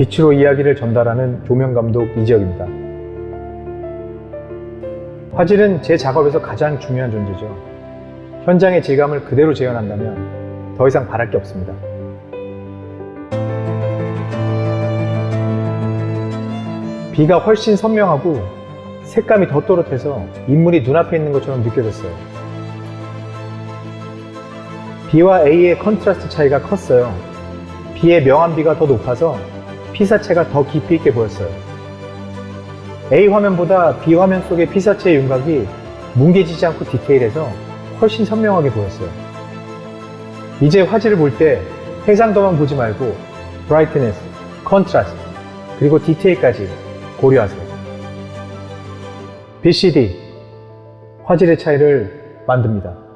빛으로 이야기를 전달하는 조명 감독 이지혁입니다. 화질은 제 작업에서 가장 중요한 존재죠. 현장의 질감을 그대로 재현한다면 더 이상 바랄 게 없습니다. 비가 훨씬 선명하고 색감이 더 또렷해서 인물이 눈앞에 있는 것처럼 느껴졌어요. B와 A의 컨트라스트 차이가 컸어요. B의 명암 비가 더 높아서 피사체가 더 깊이 있게 보였어요. A 화면보다 B 화면 속의 피사체의 윤곽이 뭉개지지 않고 디테일해서 훨씬 선명하게 보였어요. 이제 화질을 볼 때 해상도만 보지 말고 브라이트네스, 컨트라스트, 그리고 디테일까지 고려하세요. BCD, 화질의 차이를 만듭니다.